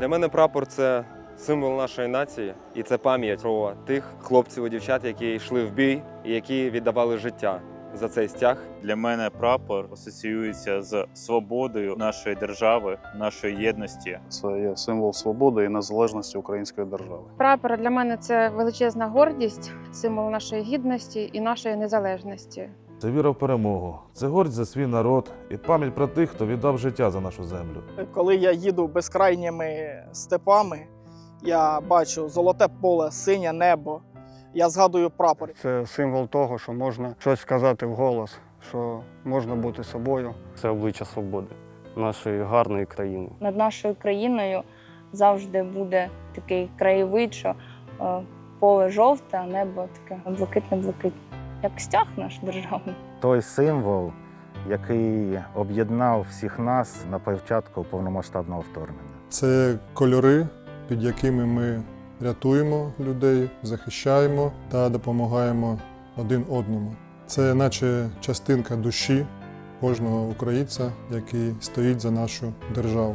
Для мене прапор це символ нашої нації, і це пам'ять про тих хлопців і дівчат, які йшли в бій і які віддавали життя за цей стяг. Для мене прапор асоціюється з свободою нашої держави, нашої єдності. Це є символ свободи і незалежності української держави. Прапор для мене це величезна гордість, символ нашої гідності і нашої незалежності. Це віра в перемогу, це гордість за свій народ і пам'ять про тих, хто віддав життя за нашу землю. Коли я їду безкрайніми степами, я бачу золоте поле, синє небо. Я згадую прапор. Це символ того, що можна щось сказати вголос, що можна бути собою. Це обличчя свободи нашої гарної країни. над нашою країною завжди буде такий краєвид, що е, поле жовте, а небо таке блакитне-блакитне. Як стяг наш державний. той символ, який об'єднав всіх нас на початку повномасштабного вторгнення. Це кольори, під якими ми рятуємо людей, захищаємо та допомагаємо один одному. Це наче частинка душі кожного українця, який стоїть за нашу державу.